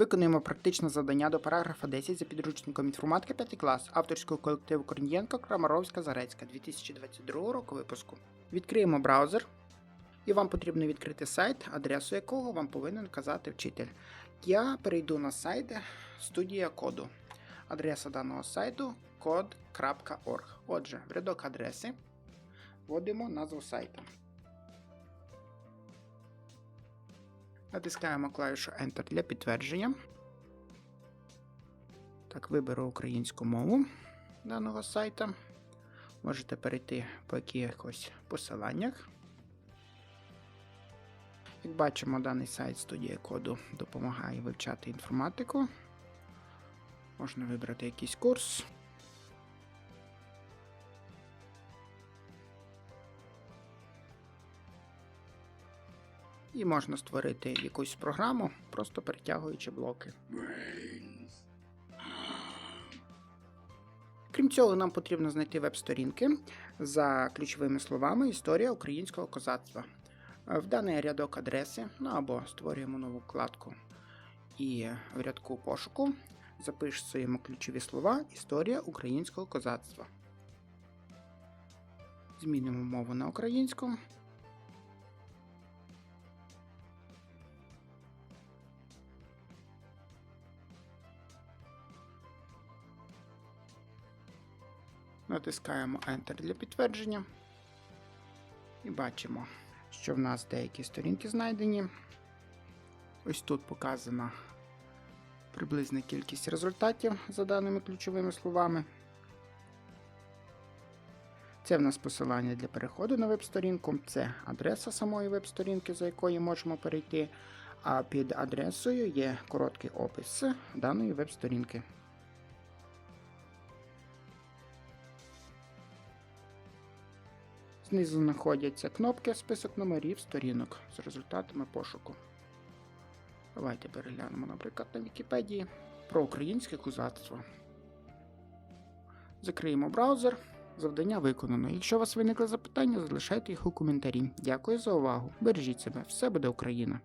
Виконуємо практичне завдання до параграфа 10 за підручником інформатика 5 клас авторського колективу Корнієнко Крамаровська Зарецька 2022 року випуску. Відкриємо браузер, і вам потрібно відкрити сайт, адресу якого вам повинен казати вчитель. Я перейду на сайт студія коду. Адреса даного сайту kod.org. Отже, в рядок адреси вводимо назву сайту. Натискаємо клавішу Enter для підтвердження. Так, виберу українську мову даного сайта. Можете перейти по якихось посиланнях. Як бачимо, даний сайт студія коду допомагає вивчати інформатику. Можна вибрати якийсь курс. І можна створити якусь програму, просто перетягуючи блоки. Крім цього, нам потрібно знайти веб-сторінки за ключовими словами Історія українського козацтва. В даний рядок адреси, ну або створюємо нову вкладку і в рядку пошуку записуємо ключові слова Історія українського козацтва. Змінимо мову на українську. Натискаємо Enter для підтвердження. І бачимо, що в нас деякі сторінки знайдені. Ось тут показана приблизна кількість результатів за даними ключовими словами. Це в нас посилання для переходу на веб-сторінку, це адреса самої веб-сторінки, за якою можемо перейти. А під адресою є короткий опис даної веб-сторінки. Знизу знаходяться кнопки список номерів сторінок з результатами пошуку. Давайте переглянемо, наприклад, на Вікіпедії про українське козацтво. Закриємо браузер. Завдання виконано. Якщо у вас виникли запитання, залишайте їх у коментарі. Дякую за увагу. Бережіть себе, все буде Україна!